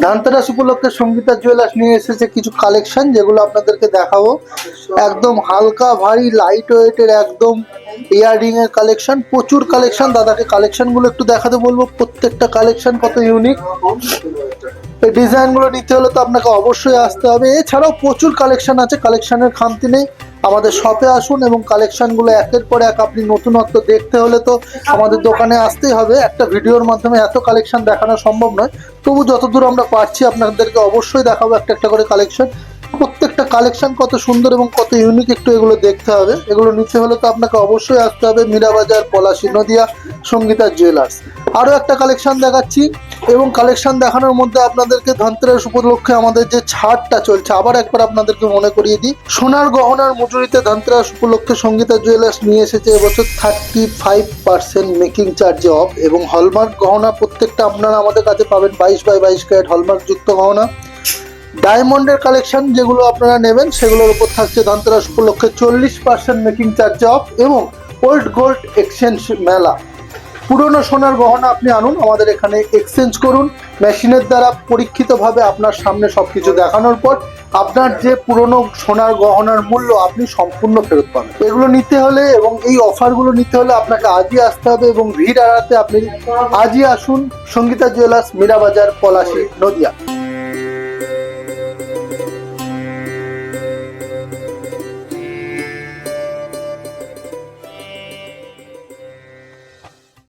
ধানতেরাস উপলক্ষে সঙ্গীতা জুয়েলার্স নিয়ে এসেছে কিছু কালেকশন যেগুলো আপনাদেরকে দেখাবো। একদম হালকা, ভারী লাইট ওয়েটের একদম ইয়াররিং এর কালেকশন প্রচুর কালেকশন দাদাকে কালেকশনগুলো একটু দেখাতে বলব। প্রত্যেকটা কালেকশন কত ইউনিক এই ডিজাইনগুলো নিতে হলে তো আপনাকে অবশ্যই আসতে হবে। এছাড়াও প্রচুর কালেকশন আছে। কালেকশনের খামতি নেই। আমাদের শপে আসুন এবং কালেকশনগুলো একের পর এক আপনি নতুনত্ব দেখতে হলে তো আমাদের দোকানে আসতেই হবে। একটা ভিডিওর মাধ্যমে এত কালেকশন দেখানো সম্ভব নয়। তবু যতদূর আমরা পারছি আপনাদেরকে অবশ্যই দেখাবো একটা একটা করে কালেকশন প্রত্যেকটা কালেকশন কত সুন্দর এবং কত ইউনিক একটু এগুলো দেখতে হবে। এগুলো নিতে হলে তো আপনাকে অবশ্যই আসতে হবে মীরাবাজার, পলাশী, নদিয়া, সঙ্গীতা জুয়েলার্স আরও একটা কালেকশন দেখাচ্ছি। এবং কালেকশন দেখানোর মধ্যে আপনাদেরকে ধনতেরাস উপলক্ষে আমাদের যে ছাড়টা চলছে, আবার একবার আপনাদেরকে মনে করিয়ে দিই। সোনার গহনার মজুরিতে ধনতেরাস উপলক্ষে সঙ্গীতা জুয়েলার্স নিয়ে এসেছে এবছর থার্টি ফাইভ পার্সেন্ট মেকিং চার্জে অফ এবং হলমার্ক গহনা প্রত্যেকটা আপনারা আমাদের কাছে পাবেন বাইশ বাই বাইশ ক্যারেট হলমার্ক যুক্ত গহনা। ডায়মন্ডের কালেকশন যেগুলো আপনারা নেবেন, সেগুলোর উপর থাকছে ধনতেরাস উপলক্ষে চল্লিশ পার্সেন্ট মেকিং চার্জ অফ এবং ওল্ড গোল্ড এক্সচেঞ্জ মেলা। পুরনো সোনার গহনা আপনি আনুন, আমাদের এখানে এক্সচেঞ্জ করুন। মেশিনের দ্বারা পরীক্ষিতভাবে আপনার সামনে সব কিছু দেখানোর পর আপনার যে পুরনো সোনার গহনার মূল্য আপনি সম্পূর্ণ ফেরত পাবেন। এগুলো নিতে হলে এবং এই অফারগুলো নিতে হলে আপনাকে আজই আসতে হবে এবং ভিড় এড়াতে আপনি আজই আসুন সঙ্গীতা জুয়েলার্স মীরাবাজার পলাশি, নদিয়া।